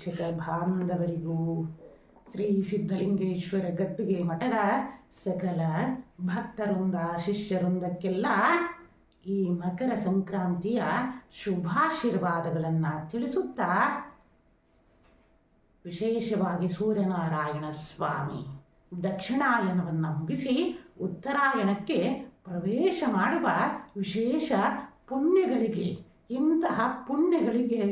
ವೀಕ್ಷಕ ಬಾಂಧವರಿಗೂ ಶ್ರೀ ಸಿದ್ಧಲಿಂಗೇಶ್ವರ ಗದ್ದುಗೆ ಮಠದ ಸಕಲ ಭಕ್ತರುಂದ ಶಿಷ್ಯವೃಂದಕ್ಕೆಲ್ಲ ಈ ಮಕರ ಸಂಕ್ರಾಂತಿಯ ಶುಭಾಶೀರ್ವಾದಗಳನ್ನು ತಿಳಿಸುತ್ತಾ ವಿಶೇಷವಾಗಿ ಸೂರ್ಯನಾರಾಯಣ ಸ್ವಾಮಿ ದಕ್ಷಿಣಾಯನವನ್ನು ಮುಗಿಸಿ ಉತ್ತರಾಯಣಕ್ಕೆ ಪ್ರವೇಶ ಮಾಡುವ ವಿಶೇಷ ಪುಣ್ಯಗಳಿಗೆ ಇಂತಹ ಪುಣ್ಯಗಳಿಗೆ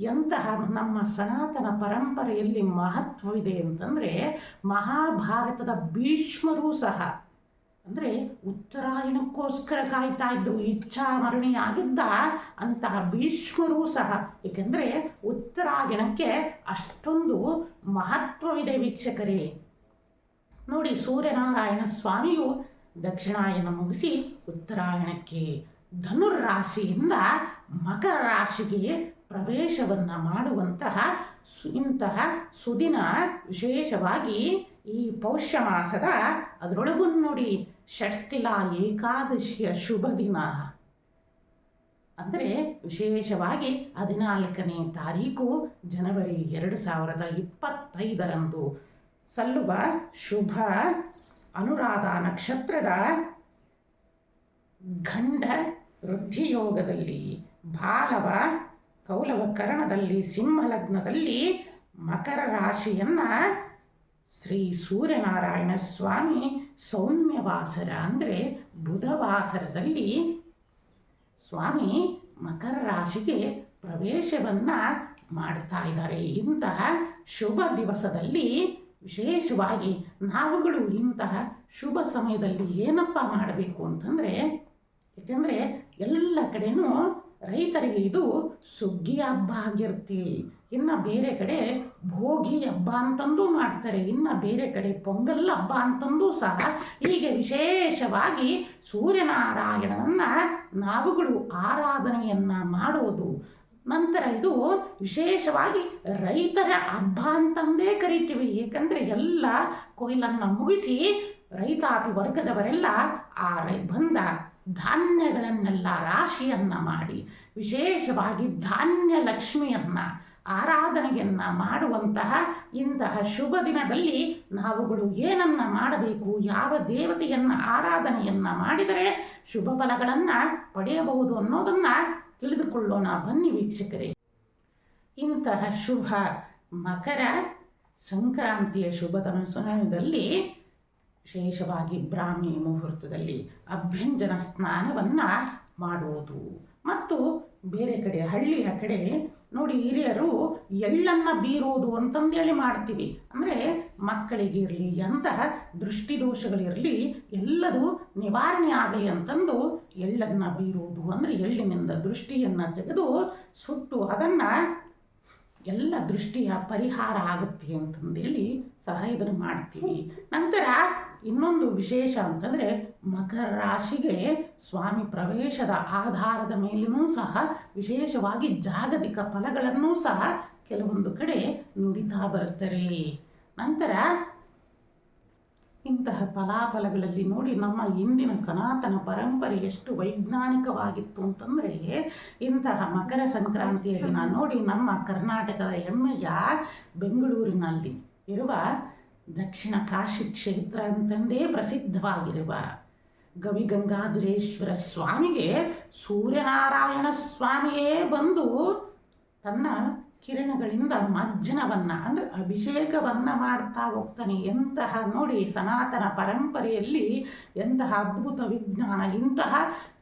ಎಂತಹ ನಮ್ಮ ಸನಾತನ ಪರಂಪರೆಯಲ್ಲಿ ಮಹತ್ವವಿದೆ ಅಂತಂದರೆ ಮಹಾಭಾರತದ ಭೀಷ್ಮರೂ ಸಹ. ಅಂದರೆ ಉತ್ತರಾಯಣಕ್ಕೋಸ್ಕರ ಕಾಯ್ತಾ ಇದ್ದು ಇಚ್ಛಾಮರಣಿಯಾಗಿದ್ದ ಅಂತಹ ಭೀಷ್ಮರೂ ಸಹ. ಏಕೆಂದರೆ ಉತ್ತರಾಯಣಕ್ಕೆ ಅಷ್ಟೊಂದು ಮಹತ್ವವಿದೆ ವೀಕ್ಷಕರೇ. ನೋಡಿ, ಸೂರ್ಯನಾರಾಯಣ ಸ್ವಾಮಿಯು ದಕ್ಷಿಣಾಯನ ಮುಗಿಸಿ ಉತ್ತರಾಯಣಕ್ಕೆ ಧನುರ್ರಾಶಿಯಿಂದ ಮಕರ ರಾಶಿಗೆ ಪ್ರವೇಶವನ್ನು ಮಾಡುವಂತಹ ಇಂತಹ ಸುದಿನ ವಿಶೇಷವಾಗಿ ಈ ಪೌಷ್ಯ ಮಾಸದ ಅದರೊಳಗೂ ನೋಡಿ ಷಟ್ಸ್ಥಿಲ ಏಕಾದಶಿಯ ಶುಭ ದಿನ. ಅಂದರೆ ವಿಶೇಷವಾಗಿ ಹದಿನಾಲ್ಕನೇ ತಾರೀಕು ಜನವರಿ ಎರಡು ಸಾವಿರದ ಇಪ್ಪತ್ತೈದರಂದು ಸಲ್ಲುವ ಶುಭ ಅನುರಾಧ ನಕ್ಷತ್ರದ ಗಂಡ ವೃದ್ಧಿಯೋಗದಲ್ಲಿ ಬಾಲವ ಕೌಲವ ಕರಣದಲ್ಲಿ ಸಿಂಹಲಗ್ನದಲ್ಲಿ ಮಕರ ರಾಶಿಯನ್ನ ಶ್ರೀ ಸೂರ್ಯನಾರಾಯಣ ಸ್ವಾಮಿ ಸೌಮ್ಯವಾಸರ ಅಂದರೆ ಬುಧವಾಸರದಲ್ಲಿ ಸ್ವಾಮಿ ಮಕರ ರಾಶಿಗೆ ಪ್ರವೇಶವನ್ನು ಮಾಡ್ತಾ ಇದ್ದಾರೆ. ಇಂತಹ ಶುಭ ದಿವಸದಲ್ಲಿ ವಿಶೇಷವಾಗಿ ನಾವುಗಳು ಇಂತಹ ಶುಭ ಸಮಯದಲ್ಲಿ ಏನಪ್ಪ ಮಾಡಬೇಕು ಅಂತಂದರೆ, ಯಾಕೆಂದರೆ ಎಲ್ಲ ಕಡೆನೂ ರೈತರಿಗೆ ಇದು ಸುಗ್ಗಿ ಹಬ್ಬ ಆಗಿರ್ತಿ. ಇನ್ನು ಬೇರೆ ಕಡೆ ಭೋಗಿ ಹಬ್ಬ ಅಂತಂದು ಮಾಡ್ತಾರೆ. ಇನ್ನು ಬೇರೆ ಕಡೆ ಪೊಂಗಲ್ ಹಬ್ಬ ಅಂತಂದು ಸಹ ಹೀಗೆ ವಿಶೇಷವಾಗಿ ಸೂರ್ಯನಾರಾಯಣನನ್ನ ನಾವುಗಳು ಆರಾಧನೆಯನ್ನ ಮಾಡೋದು. ನಂತರ ಇದು ವಿಶೇಷವಾಗಿ ರೈತರ ಹಬ್ಬ ಅಂತಂದೇ ಕರಿತೀವಿ. ಏಕೆಂದರೆ ಎಲ್ಲ ಕೊಯ್ಲನ್ನು ಮುಗಿಸಿ ರೈತಾಪಿ ವರ್ಗದವರೆಲ್ಲ ಆ ರೈ ಬಂದ ಧಾನ್ಯಗಳನ್ನೆಲ್ಲ ರಾಶಿಯನ್ನ ಮಾಡಿ, ವಿಶೇಷವಾಗಿ ಧಾನ್ಯ ಲಕ್ಷ್ಮಿಯನ್ನು ಆರಾಧನೆಯನ್ನ ಮಾಡುವಂತಹ ಇಂತಹ ಶುಭ ದಿನದಲ್ಲಿ ನಾವುಗಳು ಏನನ್ನ ಮಾಡಬೇಕು, ಯಾವ ದೇವತೆಯನ್ನು ಆರಾಧನೆಯನ್ನ ಮಾಡಿದರೆ ಶುಭ ಫಲಗಳನ್ನು ಪಡೆಯಬಹುದು ಅನ್ನೋದನ್ನ ತಿಳಿದುಕೊಳ್ಳೋಣ. ಬನ್ನಿ ವೀಕ್ಷಕರೇ. ಇಂತಹ ಶುಭ ಮಕರ ಸಂಕ್ರಾಂತಿಯ ಶುಭ ಸಮಯದಲ್ಲಿ ವಿಶೇಷವಾಗಿ ಬ್ರಾಹ್ಮಿ ಮುಹೂರ್ತದಲ್ಲಿ ಅಭ್ಯಂಜನ ಸ್ನಾನವನ್ನು ಮಾಡುವುದು. ಮತ್ತು ಬೇರೆ ಕಡೆ, ಹಳ್ಳಿಯ ಕಡೆ, ನೋಡಿ ಹಿರಿಯರು, ಎಳ್ಳನ್ನು ಬೀರೋದು ಅಂತಂದೇಳಿ ಮಾಡ್ತೀವಿ. ಅಂದರೆ ಮಕ್ಕಳಿಗಿರಲಿ ಎಂತಹ ದೃಷ್ಟಿದೋಷಗಳಿರಲಿ, ಎಲ್ಲದೂ ನಿವಾರಣೆ ಆಗಲಿ ಅಂತಂದು ಎಳ್ಳನ್ನು ಬೀರೋದು ಅಂದರೆ ಎಳ್ಳಿನಿಂದ ದೃಷ್ಟಿಯನ್ನು ತೆಗೆದು ಸುಟ್ಟು ಅದನ್ನು ಎಲ್ಲ ದೃಷ್ಟಿಯ ಪರಿಹಾರ ಆಗುತ್ತೆ ಅಂತಂದೇಳಿ ಸಹ ಇದನ್ನು ಮಾಡ್ತೀವಿ. ನಂತರ ಇನ್ನೊಂದು ವಿಶೇಷ ಅಂತಂದರೆ ಮಕರ ರಾಶಿಗೆ ಸ್ವಾಮಿ ಪ್ರವೇಶದ ಆಧಾರದ ಮೇಲೂ ಸಹ ವಿಶೇಷವಾಗಿ ಜಾಗತಿಕ ಫಲಗಳನ್ನೂ ಸಹ ಕೆಲವೊಂದು ಕಡೆ ನುಡಿತಾ ಬರುತ್ತಾರೆ. ನಂತರ ಇಂತಹ ಫಲಾಫಲಗಳಲ್ಲಿ ನೋಡಿ ನಮ್ಮ ಇಂದಿನ ಸನಾತನ ಪರಂಪರೆ ಎಷ್ಟು ವೈಜ್ಞಾನಿಕವಾಗಿತ್ತು ಅಂತಂದರೆ ಇಂತಹ ಮಕರ ಸಂಕ್ರಾಂತಿಯಲ್ಲಿ ನಾನು ನೋಡಿ ನಮ್ಮ ಕರ್ನಾಟಕದ ಹೆಮ್ಮೆಯ ಬೆಂಗಳೂರಿನಲ್ಲಿ ಇರುವ ದಕ್ಷಿಣ ಕಾಶಿ ಕ್ಷೇತ್ರ ಅಂತಂದೇ ಪ್ರಸಿದ್ಧವಾಗಿರುವ ಗವಿಗಂಗಾಧರೇಶ್ವರ ಸ್ವಾಮಿಗೆ ಸೂರ್ಯನಾರಾಯಣ ಸ್ವಾಮಿಯೇ ಬಂದು ತನ್ನ ಕಿರಣಗಳಿಂದ ಮಜ್ಜನವನ್ನು, ಅಂದರೆ ಅಭಿಷೇಕವನ್ನು ಮಾಡ್ತಾ ಹೋಗ್ತಾನೆ. ಎಂತಹ ನೋಡಿ ಸನಾತನ ಪರಂಪರೆಯಲ್ಲಿ ಎಂತಹ ಅದ್ಭುತ ವಿಜ್ಞಾನ, ಇಂತಹ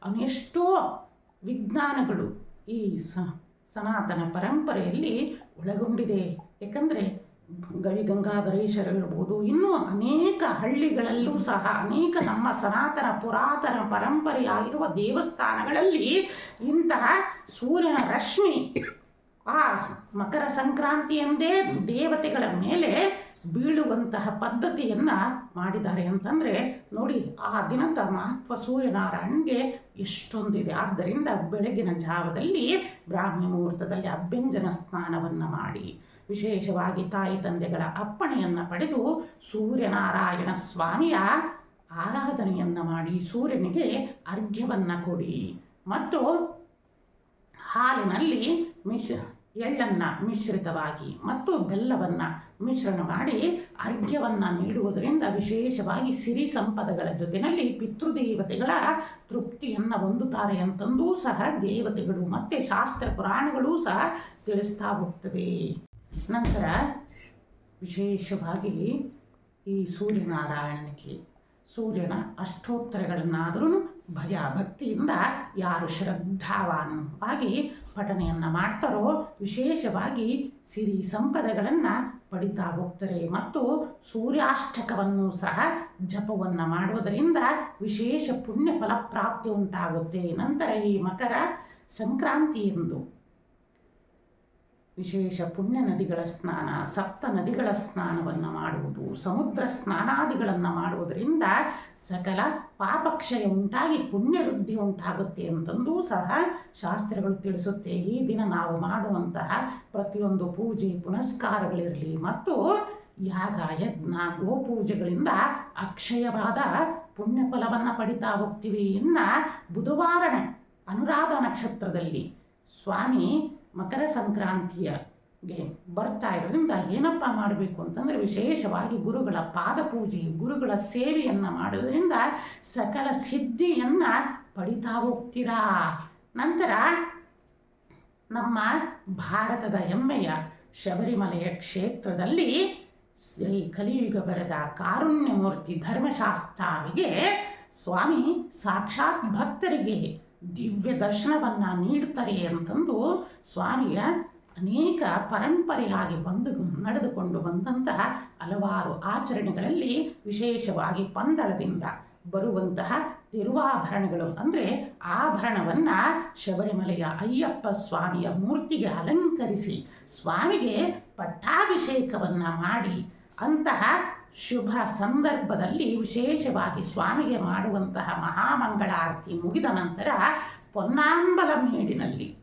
ಅನೆಷ್ಟೋ ವಿಜ್ಞಾನಗಳು ಈ ಸನಾತನ ಪರಂಪರೆಯಲ್ಲಿ ಒಳಗೊಂಡಿದೆ. ಏಕೆಂದರೆ ಗವಿಗಂಗಾಧರೇಶ್ವರ ಇರ್ಬೋದು, ಇನ್ನೂ ಅನೇಕ ಹಳ್ಳಿಗಳಲ್ಲೂ ಸಹ ಅನೇಕ ನಮ್ಮ ಸನಾತನ ಪುರಾತನ ಪರಂಪರೆಯಾಗಿರುವ ದೇವಸ್ಥಾನಗಳಲ್ಲಿ ಇಂತಹ ಸೂರ್ಯನ ರಶ್ಮಿ, ಆ ಮಕರ ಸಂಕ್ರಾಂತಿ ಎಂದೇ ದೇವತೆಗಳ ಮೇಲೆ ಬೀಳುವಂತಹ ಪದ್ಧತಿಯನ್ನು ಮಾಡಿದ್ದಾರೆ ಅಂತಂದರೆ, ನೋಡಿ ಆ ದಿನದ ಮಹತ್ವ ಸೂರ್ಯನಾರಾಯಣಗೆ ಎಷ್ಟೊಂದಿದೆ. ಆದ್ದರಿಂದ ಬೆಳಗಿನ ಜಾವದಲ್ಲಿ ಬ್ರಾಹ್ಮಿ ಮುಹೂರ್ತದಲ್ಲಿ ಅಭ್ಯಂಜನ ಸ್ನಾನವನ್ನು ಮಾಡಿ ವಿಶೇಷವಾಗಿ ತಾಯಿ ತಂದೆಗಳ ಅಪ್ಪಣೆಯನ್ನು ಪಡೆದು ಸೂರ್ಯನಾರಾಯಣ ಸ್ವಾಮಿಯ ಆರಾಧನೆಯನ್ನು ಮಾಡಿ ಸೂರ್ಯನಿಗೆ ಅರ್ಘ್ಯವನ್ನು ಕೊಡಿ. ಮತ್ತು ಹಾಲಿನಲ್ಲಿ ಮಿಶ್ರ ಎಳ್ಳನ್ನು ಮಿಶ್ರಿತವಾಗಿ ಮತ್ತು ಬೆಲ್ಲವನ್ನು ಮಿಶ್ರಣ ಮಾಡಿ ಅರ್ಘ್ಯವನ್ನು ನೀಡುವುದರಿಂದ ವಿಶೇಷವಾಗಿ ಸಿರಿ ಸಂಪದಗಳ ಜೊತೆಯಲ್ಲಿ ಪಿತೃದೇವತೆಗಳ ತೃಪ್ತಿಯನ್ನು ಹೊಂದುತ್ತಾರೆ ಅಂತಂದೂ ಸಹ ದೇವತೆಗಳು ಮತ್ತು ಶಾಸ್ತ್ರ ಪುರಾಣಗಳೂ ಸಹ ತಿಳಿಸ್ತಾ ಹೋಗ್ತವೆ. ನಂತರ ವಿಶೇಷವಾಗಿ ಈ ಸೂರ್ಯನಾರಾಯಣಕ್ಕೆ ಸೂರ್ಯನ ಅಷ್ಟೋತ್ತರಗಳನ್ನಾದರೂ ಭಯ ಭಕ್ತಿಯಿಂದ ಯಾರು ಶ್ರದ್ಧಾವಾನವಾಗಿ ಪಠನೆಯನ್ನು ಮಾಡ್ತಾರೋ ವಿಶೇಷವಾಗಿ ಸಿರಿ ಸಂಪದಗಳನ್ನು ಪಡಿತಾ ಹೋಗ್ತಾರೆ ಮತ್ತು ಸೂರ್ಯಾಷ್ಟಕವನ್ನು ಸಹ ಜಪವನ್ನು ಮಾಡುವುದರಿಂದ ವಿಶೇಷ ಪುಣ್ಯ ಫಲಪ್ರಾಪ್ತಿ ಉಂಟಾಗುತ್ತೆ. ನಂತರ ಈ ಮಕರ ಸಂಕ್ರಾಂತಿ ಎಂದು ವಿಶೇಷ ಪುಣ್ಯ ನದಿಗಳ ಸ್ನಾನ, ಸಪ್ತ ನದಿಗಳ ಸ್ನಾನವನ್ನು ಮಾಡುವುದು, ಸಮುದ್ರ ಸ್ನಾನಾದಿಗಳನ್ನು ಮಾಡುವುದರಿಂದ ಸಕಲ ಪಾಪಕ್ಷಯ ಉಂಟಾಗಿ ಪುಣ್ಯವೃದ್ಧಿ ಉಂಟಾಗುತ್ತೆ ಅಂತಂದೂ ಸಹ ಶಾಸ್ತ್ರಗಳು ತಿಳಿಸುತ್ತೆ. ಈ ದಿನ ನಾವು ಮಾಡುವಂತಹ ಪ್ರತಿಯೊಂದು ಪೂಜೆ ಪುನಸ್ಕಾರಗಳಿರಲಿ ಮತ್ತು ಯಾಗ ಯಜ್ಞ ಗೋಪೂಜೆಗಳಿಂದ ಅಕ್ಷಯವಾದ ಪುಣ್ಯ ಫಲವನ್ನು ಪಡಿತಾ ಹೋಗ್ತೀವಿ ಇನ್ನು ಬುಧವಾರ ಅನುರಾಧ ನಕ್ಷತ್ರದಲ್ಲಿ ಸ್ವಾಮಿ ಮಕರ ಸಂಕ್ರಾಂತಿಯಗೆ ಬರ್ತಾ ಇರೋದ್ರಿಂದ ಏನಪ್ಪ ಮಾಡಬೇಕು ಅಂತಂದರೆ ವಿಶೇಷವಾಗಿ ಗುರುಗಳ ಪಾದ ಪೂಜೆ, ಗುರುಗಳ ಸೇವೆಯನ್ನು ಮಾಡೋದ್ರಿಂದ ಸಕಲ ಸಿದ್ಧಿಯನ್ನು ಪಡಿತಾ ಹೋಗ್ತೀರಾ? ನಂತರ ನಮ್ಮ ಭಾರತದ ಹೆಮ್ಮೆಯ ಶಬರಿಮಲೆಯ ಕ್ಷೇತ್ರದಲ್ಲಿ ಶ್ರೀ ಕಲಿಯುಗ ಬರೆದ ಕಾರುಣ್ಯಮೂರ್ತಿ ಧರ್ಮಶಾಸ್ತ್ರಾವಿಗೆ ಸ್ವಾಮಿ ಸಾಕ್ಷಾತ್ ಭಕ್ತರಿಗೆ ದಿವ್ಯ ದರ್ಶನವನ್ನು ನೀಡ್ತಾರೆ ಅಂತಂದು ಸ್ವಾಮಿಯ ಅನೇಕ ಪರಂಪರೆಯಾಗಿ ಬಂದು ನಡೆದುಕೊಂಡು ಬಂದಂತಹ ಹಲವಾರು ಆಚರಣೆಗಳಲ್ಲಿ ವಿಶೇಷವಾಗಿ ಪಂದಳದಿಂದ ಬರುವಂತಹ ತಿರುವಾಭರಣಗಳು ಅಂದರೆ ಆಭರಣವನ್ನು ಶಬರಿಮಲೆಯ ಅಯ್ಯಪ್ಪ ಸ್ವಾಮಿಯ ಮೂರ್ತಿಗೆ ಅಲಂಕರಿಸಿ ಸ್ವಾಮಿಗೆ ಪಟ್ಟಾಭಿಷೇಕವನ್ನು ಮಾಡಿ ಅಂತಹ ಶುಭ ಸಂದರ್ಭದಲ್ಲಿ ವಿಶೇಷವಾಗಿ ಸ್ವಾಮಿಗೆ ಮಾಡುವಂತಹ ಮಹಾಮಂಗಳಾರತಿ ಮುಗಿದ ನಂತರ ಪೊನ್ನಾಂಬಲ ಮೇಡಿನಲ್ಲಿ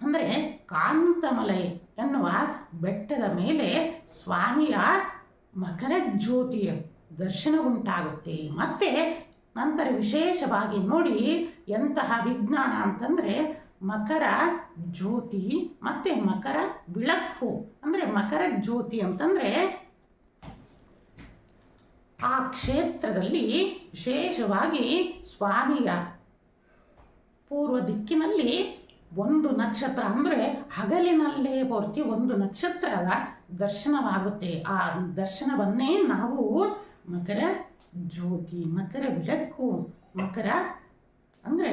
ಅಂದರೆ ಕಾಂತಮಲೆ ಎನ್ನುವ ಬೆಟ್ಟದ ಮೇಲೆ ಸ್ವಾಮಿಯ ಮಕರ ಜ್ಯೋತಿಯ ದರ್ಶನ ಉಂಟಾಗುತ್ತೆ. ಮತ್ತು ನಂತರ ವಿಶೇಷವಾಗಿ ನೋಡಿ ಎಂತಹ ವಿಜ್ಞಾನ ಅಂತಂದರೆ ಮಕರ ಜ್ಯೋತಿ, ಮತ್ತು ಮಕರ ಬಿಳಕು ಅಂದರೆ ಮಕರ ಜ್ಯೋತಿ ಅಂತಂದರೆ ಆ ಕ್ಷೇತ್ರದಲ್ಲಿ ವಿಶೇಷವಾಗಿ ಸ್ವಾಮಿಯ ಪೂರ್ವ ದಿಕ್ಕಿನಲ್ಲಿ ಒಂದು ನಕ್ಷತ್ರ ಅಂದರೆ ಹಗಲಿನಲ್ಲೇ ಪೂರ್ತಿ ಒಂದು ನಕ್ಷತ್ರದ ದರ್ಶನವಾಗುತ್ತೆ. ಆ ದರ್ಶನವನ್ನೇ ನಾವು ಮಕರ ಜ್ಯೋತಿ, ಮಕರ ಬೆಳಕು ಮಕರ ಅಂದರೆ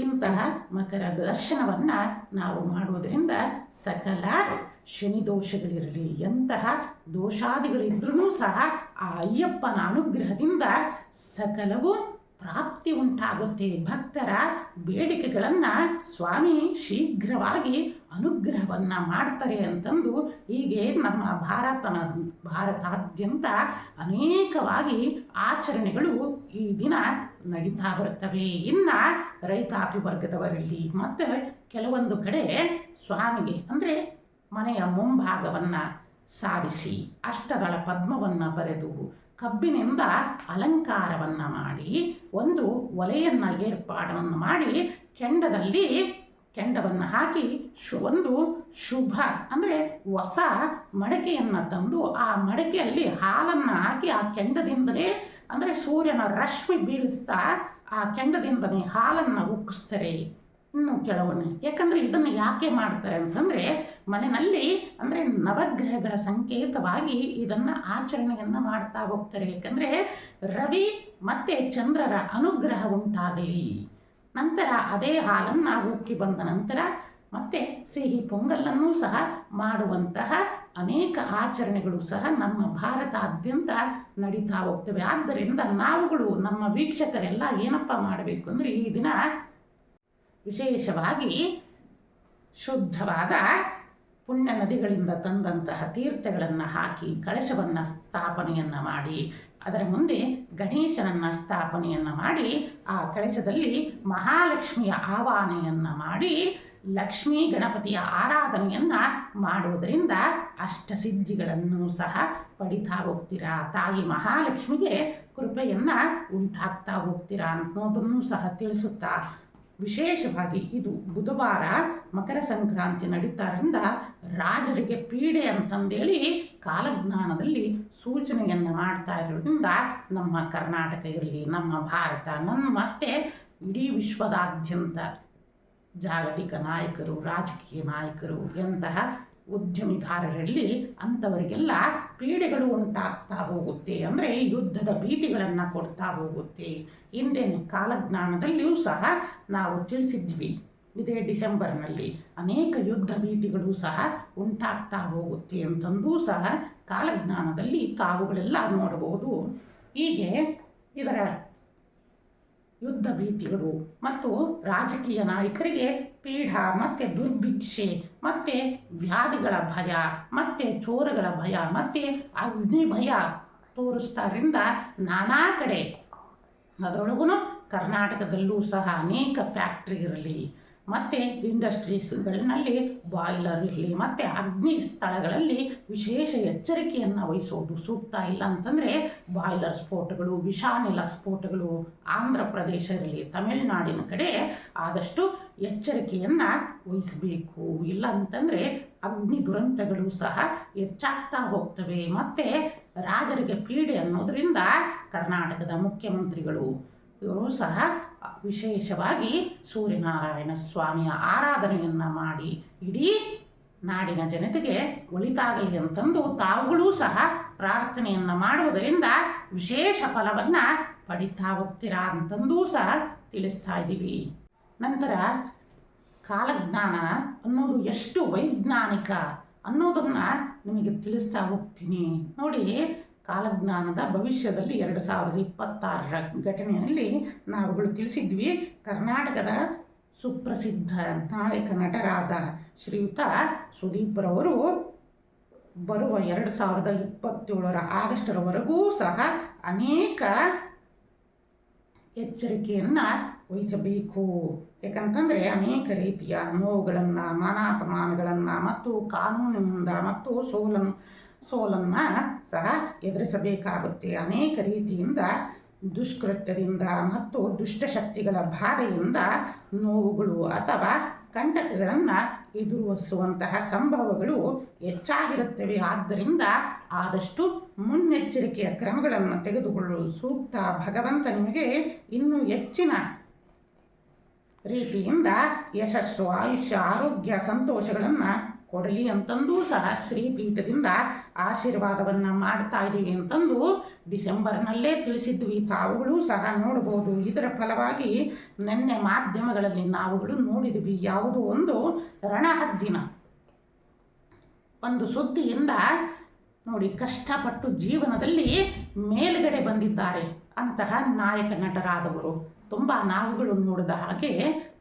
ಇಂತಹ ಮಕರ ದರ್ಶನವನ್ನು ನಾವು ಮಾಡುವುದರಿಂದ ಸಕಲ ಶನಿ ದೋಷಗಳಿರಲಿ, ಎಂತಹ ದೋಷಾದಿಗಳಿದ್ರೂ ಸಹ ಆ ಅಯ್ಯಪ್ಪನ ಅನುಗ್ರಹದಿಂದ ಸಕಲವು ಪ್ರಾಪ್ತಿ ಉಂಟಾಗುತ್ತೆ. ಭಕ್ತರ ಬೇಡಿಕೆಗಳನ್ನು ಸ್ವಾಮಿ ಶೀಘ್ರವಾಗಿ ಅನುಗ್ರಹವನ್ನು ಮಾಡ್ತಾರೆ ಅಂತಂದು ಹೀಗೆ ನಮ್ಮ ಭಾರತನ, ಭಾರತಾದ್ಯಂತ ಅನೇಕವಾಗಿ ಆಚರಣೆಗಳು ಈ ದಿನ ನಡೀತಾ ಬರುತ್ತವೆ ಇನ್ನು ರೈತಾಪಿ ವರ್ಗದವರಲ್ಲಿ ಮತ್ತು ಕೆಲವೊಂದು ಕಡೆ ಸ್ವಾಮಿಗೆ ಅಂದರೆ ಮನೆಯ ಮುಂಭಾಗವನ್ನು ಸಾರಿಸಿ ಅಷ್ಟಗಳ ಪದ್ಮವನ್ನು ಬರೆದು ಕಬ್ಬಿನಿಂದ ಅಲಂಕಾರವನ್ನು ಮಾಡಿ ಒಂದು ಒಲೆಯನ್ನು ಏರ್ಪಾಡನ್ನು ಮಾಡಿ ಕೆಂಡದಲ್ಲಿ ಕೆಂಡವನ್ನು ಹಾಕಿ ಶು ಒಂದು ಶುಭ ಅಂದರೆ ಹೊಸ ಮಡಕೆಯನ್ನು ತಂದು ಆ ಮಡಕೆಯಲ್ಲಿ ಹಾಲನ್ನು ಹಾಕಿ ಆ ಕೆಂಡದಿಂದಲೇ ಅಂದರೆ ಸೂರ್ಯನ ರಶ್ಮಿ ಬೀಳಿಸ್ತಾ ಆ ಕೆಂಡದಿಂದಲೇ ಹಾಲನ್ನು ಉಕ್ಕಿಸ್ತಾರೆ. ಕೆಲವೊಮ್ಮೆ ಯಾಕಂದರೆ ಇದನ್ನು ಯಾಕೆ ಮಾಡ್ತಾರೆ ಅಂತಂದರೆ ಮನೆಯಲ್ಲಿ ಅಂದರೆ ನವಗ್ರಹಗಳ ಸಂಕೇತವಾಗಿ ಇದನ್ನು ಆಚರಣೆಯನ್ನು ಮಾಡ್ತಾ ಹೋಗ್ತಾರೆ. ಯಾಕಂದರೆ ರವಿ ಮತ್ತು ಚಂದ್ರರ ಅನುಗ್ರಹ ಉಂಟಾಗಲಿ. ನಂತರ ಅದೇ ಹಾಲನ್ನು ಉಕ್ಕಿ ಬಂದ ನಂತರ ಮತ್ತೆ ಸಿಹಿ ಪೊಂಗಲನ್ನು ಸಹ ಮಾಡುವಂತಹ ಅನೇಕ ಆಚರಣೆಗಳು ಸಹ ನಮ್ಮ ಭಾರತಾದ್ಯಂತ ನಡೀತಾ ಹೋಗ್ತವೆ. ಆದ್ದರಿಂದ ನಾವುಗಳು ನಮ್ಮ ವೀಕ್ಷಕರೆಲ್ಲ ಏನಪ್ಪ ಮಾಡಬೇಕು ಅಂದರೆ ಈ ದಿನ ವಿಶೇಷವಾಗಿ ಶುದ್ಧವಾದ ಪುಣ್ಯ ನದಿಗಳಿಂದ ತಂದಂತಹ ತೀರ್ಥಗಳನ್ನು ಹಾಕಿ ಕಳಶವನ್ನು ಸ್ಥಾಪನೆಯನ್ನು ಮಾಡಿ, ಅದರ ಮುಂದೆ ಗಣೇಶನನ್ನು ಸ್ಥಾಪನೆಯನ್ನು ಮಾಡಿ, ಆ ಕಳಶದಲ್ಲಿ ಮಹಾಲಕ್ಷ್ಮಿಯ ಆವಾಹನೆಯನ್ನು ಮಾಡಿ, ಲಕ್ಷ್ಮೀ ಗಣಪತಿಯ ಆರಾಧನೆಯನ್ನು ಮಾಡುವುದರಿಂದ ಅಷ್ಟಸಿದ್ಧಿಗಳನ್ನು ಸಹ ಪಡಿತಾ ಹೋಗ್ತೀರಾ? ತಾಯಿ ಮಹಾಲಕ್ಷ್ಮಿಗೆ ಕೃಪೆಯನ್ನು ಉಂಟಾಗ್ತಾ ಹೋಗ್ತೀರಾ ಅನ್ನೋದನ್ನು ಸಹ ತಿಳಿಸುತ್ತಾ ವಿಶೇಷವಾಗಿ ಇದು ಬುಧವಾರ ಮಕರ ಸಂಕ್ರಾಂತಿ ನಡೀತಾರಿಂದ ರಾಜರಿಗೆ ಪೀಡೆ ಅಂತಂದೇಳಿ ಕಾಲಜ್ಞಾನದಲ್ಲಿ ಸೂಚನೆಯನ್ನು ಮಾಡ್ತಾ ಇರೋದ್ರಿಂದ ನಮ್ಮ ಕರ್ನಾಟಕ ಇರಲಿ, ನಮ್ಮ ಭಾರತ ನನ್ನ ಮತ್ತೆ ಇಡೀ ವಿಶ್ವದಾದ್ಯಂತ ಜಾಗತಿಕ ನಾಯಕರು, ರಾಜಕೀಯ ನಾಯಕರು ಎಂತಹ ಉದ್ಯಮಿದಾರರಲ್ಲಿ ಅಂಥವರಿಗೆಲ್ಲ ಪೀಡೆಗಳು ಉಂಟಾಗ್ತಾ ಹೋಗುತ್ತೆ ಅಂದರೆ ಯುದ್ಧದ ಭೀತಿಗಳನ್ನು ಕೊಡ್ತಾ ಹೋಗುತ್ತೆ. ಹಿಂದಿನ ಕಾಲಜ್ಞಾನದಲ್ಲಿಯೂ ಸಹ ನಾವು ತಿಳಿಸಿದ್ವಿ ಇದೇ ಡಿಸೆಂಬರ್ನಲ್ಲಿ ಅನೇಕ ಯುದ್ಧ ಭೀತಿಗಳು ಸಹ ಉಂಟಾಗ್ತಾ ಹೋಗುತ್ತೆ ಅಂತಂದೂ ಸಹ ಕಾಲಜ್ಞಾನದಲ್ಲಿ ತಾವುಗಳೆಲ್ಲ ನೋಡಬಹುದು. ಹೀಗೆ ಇದರ ಯುದ್ಧ ಭೀತಿಗಳು ಮತ್ತು ರಾಜಕೀಯ ನಾಯಕರಿಗೆ ಪೀಢ ಮತ್ತು ದುರ್ಭಿಕ್ಷೆ ಮತ್ತು ವ್ಯಾಧಿಗಳ ಭಯ ಮತ್ತು ಚೋರಗಳ ಭಯ ಮತ್ತು ಅಗ್ನಿ ಭಯ ತೋರಿಸ್ತಾರಿಂದ ನಾನಾ ಕಡೆ ಅದರೊಳಗೂ ಕರ್ನಾಟಕದಲ್ಲೂ ಸಹ ಅನೇಕ ಫ್ಯಾಕ್ಟ್ರಿ ಇರಲಿ, ಮತ್ತು ಇಂಡಸ್ಟ್ರೀಸ್ಗಳಲ್ಲಿ ಬಾಯ್ಲರ್ ಇರಲಿ, ಮತ್ತು ಅಗ್ನಿ ಸ್ಥಳಗಳಲ್ಲಿ ವಿಶೇಷ ಎಚ್ಚರಿಕೆಯನ್ನು ವಹಿಸೋದು ಸೂಕ್ತ ಇಲ್ಲ ಅಂತಂದರೆ ಬಾಯ್ಲರ್ ಸ್ಫೋಟಗಳು, ವಿಷಾನಿಲ ಸ್ಫೋಟಗಳು ಆಂಧ್ರ ಪ್ರದೇಶ ಇರಲಿ, ತಮಿಳುನಾಡಿನ ಕಡೆ ಆದಷ್ಟು ಎಚ್ಚರಿಕೆಯನ್ನು ವಹಿಸಬೇಕು. ಇಲ್ಲ ಅಂತಂದರೆ ಅಗ್ನಿ ದುರಂತಗಳು ಸಹ ಹೆಚ್ಚಾಗ್ತಾ ಹೋಗ್ತವೆ. ಮತ್ತು ರಾಜರಿಗೆ ಪೀಡೆ ಅನ್ನೋದರಿಂದ ಕರ್ನಾಟಕದ ಮುಖ್ಯಮಂತ್ರಿಗಳು ಇವರು ಸಹ ವಿಶೇಷವಾಗಿ ಸೂರ್ಯನಾರಾಯಣ ಸ್ವಾಮಿಯ ಆರಾಧನೆಯನ್ನು ಮಾಡಿ ಇಡೀ ನಾಡಿನ ಜನತೆಗೆ ಒಳಿತಾಗಲಿ ಅಂತಂದು ತಾವುಗಳೂ ಸಹ ಪ್ರಾರ್ಥನೆಯನ್ನು ಮಾಡುವುದರಿಂದ ವಿಶೇಷ ಫಲವನ್ನು ಪಡಿತಾ ಹೋಗ್ತೀರಾ ಅಂತಂದೂ ಸಹ ತಿಳಿಸ್ತಾ ಇದ್ದೀವಿ. ನಂತರ ಕಾಲಜ್ಞಾನ ಅನ್ನೋದು ಎಷ್ಟು ವೈಜ್ಞಾನಿಕ ಅನ್ನೋದನ್ನು ನಿಮಗೆ ತಿಳಿಸ್ತಾ ಹೋಗ್ತೀನಿ. ನೋಡಿ ಕಾಲಜ್ಞಾನದ ಭವಿಷ್ಯದಲ್ಲಿ ಎರಡು ಸಾವಿರದ ಇಪ್ಪತ್ತಾರರ ಘಟನೆಯಲ್ಲಿ ನಾವುಗಳು ತಿಳಿಸಿದ್ವಿ, ಕರ್ನಾಟಕದ ಸುಪ್ರಸಿದ್ಧ ನಾಯಕ ನಟರಾದ ಶ್ರೀಯುತ ಸುದೀಪ್ರವರು ಬರುವ ಎರಡು ಸಾವಿರದ ಇಪ್ಪತ್ತೇಳರ ಆಗಸ್ಟರವರೆಗೂ ಸಹ ಅನೇಕ ಎಚ್ಚರಿಕೆಯನ್ನು ವಹಿಸಬೇಕು. ಯಾಕಂತಂದರೆ ಅನೇಕ ರೀತಿಯ ನೋವುಗಳನ್ನು, ಮಾನಾಪಮಾನಗಳನ್ನು ಮತ್ತು ಕಾನೂನಿನಿಂದ ಮತ್ತು ಸೋಲನ್ನು ಸೋಲನ್ನು ಸಹ ಎದುರಿಸಬೇಕಾಗುತ್ತೆ. ಅನೇಕ ರೀತಿಯಿಂದ ದುಷ್ಕೃತ್ಯದಿಂದ ಮತ್ತು ದುಷ್ಟಶಕ್ತಿಗಳ ಬಾಧೆಯಿಂದ ನೋವುಗಳು ಅಥವಾ ಕಂಟಕಗಳನ್ನು ಎದುರಿಸುವಂತಹ ಸಂಭವಗಳು ಹೆಚ್ಚಾಗಿರುತ್ತವೆ. ಆದ್ದರಿಂದ ಆದಷ್ಟು ಮುನ್ನೆಚ್ಚರಿಕೆಯ ಕ್ರಮಗಳನ್ನು ತೆಗೆದುಕೊಳ್ಳಲು ಸೂಕ್ತ ಭಗವಂತ ನಿಮಗೆ ಇನ್ನೂ ಹೆಚ್ಚಿನ ರೀತಿಯಿಂದ ಯಶಸ್ಸು, ಆಯುಷ್ಯ, ಆರೋಗ್ಯ, ಸಂತೋಷಗಳನ್ನು ಕೊಡಲಿ ಅಂತಂದು ಸಹ ಶ್ರೀಪೀಠದಿಂದ ಆಶೀರ್ವಾದವನ್ನು ಮಾಡ್ತಾ ಇದ್ದೀವಿ ಅಂತಂದು ಡಿಸೆಂಬರ್ನಲ್ಲೇ ತಿಳಿಸಿದ್ವಿ. ತಾವುಗಳು ಸಹ ನೋಡ್ಬೋದು. ಇದರ ಫಲವಾಗಿ ನಿನ್ನೆ ಮಾಧ್ಯಮಗಳಲ್ಲಿ ನಾವುಗಳು ನೋಡಿದ್ವಿ. ಯಾವುದೋ ಒಂದು ರಣಹದ್ದಿನ. ಒಂದು ಸುದ್ದಿಯಿಂದ ನೋಡಿ ಕಷ್ಟಪಟ್ಟು ಜೀವನದಲ್ಲಿ ಮೇಲುಗಡೆ ಬಂದಿದ್ದಾರೆ ಅಂತಹ ನಾಯಕ ನಟರಾದವರು. ತುಂಬ ನಾವುಗಳು ನೋಡಿದ ಹಾಗೆ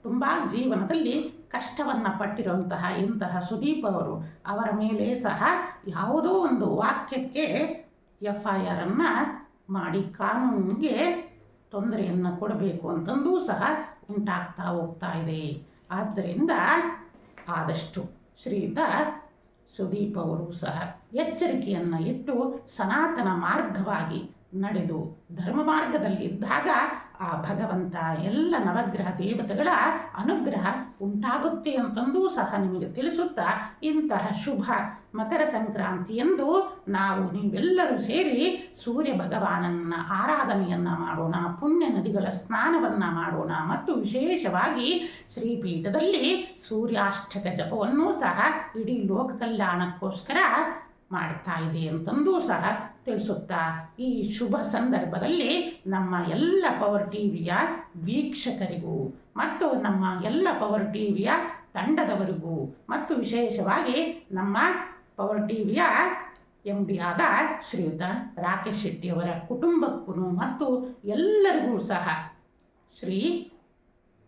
ತುಂಬ ಜೀವನದಲ್ಲಿ ಕಷ್ಟವನ್ನು ಪಟ್ಟಿರುವಂತಹ ಇಂತಹ ಸುದೀಪ್ ಅವರು ಅವರ ಮೇಲೆ ಸಹ ಯಾವುದೋ ಒಂದು ವಾಕ್ಯಕ್ಕೆ ಎಫ್ ಐ ಆರನ್ನು ಮಾಡಿ ಕಾನೂನಿಗೆ ತೊಂದರೆಯನ್ನು ಕೊಡಬೇಕು ಅಂತಂದೂ ಸಹ ಉಂಟಾಗ್ತಾ ಹೋಗ್ತಾ ಇದೆ. ಆದ್ದರಿಂದ ಆದಷ್ಟು ಶ್ರೀಯುತ ಸುದೀಪ್ ಅವರು ಸಹ ಎಚ್ಚರಿಕೆಯನ್ನು ಇಟ್ಟು ಸನಾತನ ಮಾರ್ಗವಾಗಿ ನಡೆದು ಧರ್ಮ ಮಾರ್ಗದಲ್ಲಿದ್ದಾಗ ಆ ಭಗವಂತ ಎಲ್ಲ ನವಗ್ರಹ ದೇವತೆಗಳ ಅನುಗ್ರಹ ಉಂಟಾಗುತ್ತೆ ಅಂತಂದೂ ಸಹ ನಿಮಗೆ ತಿಳಿಸುತ್ತಾ ಇಂತಹ ಶುಭ ಮಕರ ಸಂಕ್ರಾಂತಿಯಂದು ನಾವು ನೀವೆಲ್ಲರೂ ಸೇರಿ ಸೂರ್ಯ ಭಗವಾನನ ಆರಾಧನೆಯನ್ನು ಮಾಡೋಣ, ಪುಣ್ಯ ನದಿಗಳ ಸ್ನಾನವನ್ನು ಮಾಡೋಣ ಮತ್ತು ವಿಶೇಷವಾಗಿ ಶ್ರೀಪೀಠದಲ್ಲಿ ಸೂರ್ಯಾಷ್ಟಕ ಜಪವನ್ನು ಸಹ ಇಡೀ ಲೋಕ ಕಲ್ಯಾಣಕ್ಕೋಸ್ಕರ ಮಾಡ್ತಾ ಇದೆ ಅಂತಂದೂ ಸಹ ತಿಳಿಸುತ್ತಾ ಈ ಶುಭ ಸಂದರ್ಭದಲ್ಲಿ ನಮ್ಮ ಎಲ್ಲ ಪವರ್ ಟಿವಿಯ ವೀಕ್ಷಕರಿಗೂ ಮತ್ತು ನಮ್ಮ ಎಲ್ಲ ಪವರ್ ಟಿವಿಯ ತಂಡದವರಿಗೂ ಮತ್ತು ವಿಶೇಷವಾಗಿ ನಮ್ಮ ಪವರ್ ಟಿವಿಯ ಎಂ ಡಿ ಆದ ಶ್ರೀಯುತ ರಾಕೇಶ್ ಶೆಟ್ಟಿಯವರ ಕುಟುಂಬಕ್ಕೂ ಮತ್ತು ಎಲ್ಲರಿಗೂ ಸಹ ಶ್ರೀ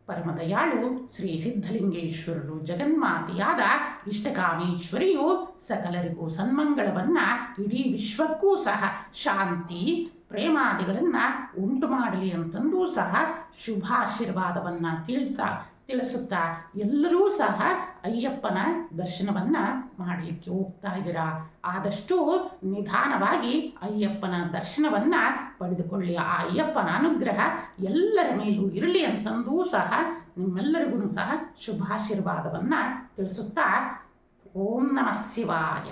ಪರಮದಯಾಳು ಶ್ರೀ ಸಿದ್ಧಲಿಂಗೇಶ್ವರರು ಜಗನ್ಮಾತೆಯಾದ ಇಷ್ಟಕಾಮೇಶ್ವರಿಯು ಸಕಲರಿಗೂ ಸನ್ಮಂಗಳವನ್ನು ಇಡೀ ವಿಶ್ವಕ್ಕೂ ಸಹ ಶಾಂತಿ, ಪ್ರೇಮಾದಿಗಳನ್ನು ಉಂಟು ಮಾಡಲಿ ಅಂತಂದೂ ಸಹ ಶುಭಾಶೀರ್ವಾದವನ್ನು ತಿಳಿತಾ ತಿಳಿಸುತ್ತಾ. ಎಲ್ಲರೂ ಸಹ ಅಯ್ಯಪ್ಪನ ದರ್ಶನವನ್ನು ಮಾಡಲಿಕ್ಕೆ ಹೋಗ್ತಾ ಇದ್ದೀರಾ? ಆದಷ್ಟು ನಿಧಾನವಾಗಿ ಅಯ್ಯಪ್ಪನ ದರ್ಶನವನ್ನು ಪಡೆದುಕೊಳ್ಳಿ. ಆ ಅಯ್ಯಪ್ಪನ ಅನುಗ್ರಹ ಎಲ್ಲರ ಮೇಲೂ ಇರಲಿ ಅಂತಂದೂ ಸಹ ನಿಮ್ಮೆಲ್ಲರಿಗೂ ಸಹ ಶುಭಾಶೀರ್ವಾದವನ್ನು ತಿಳಿಸುತ್ತಾ ಓಂ ನಮಃ ಶಿವಾಯ.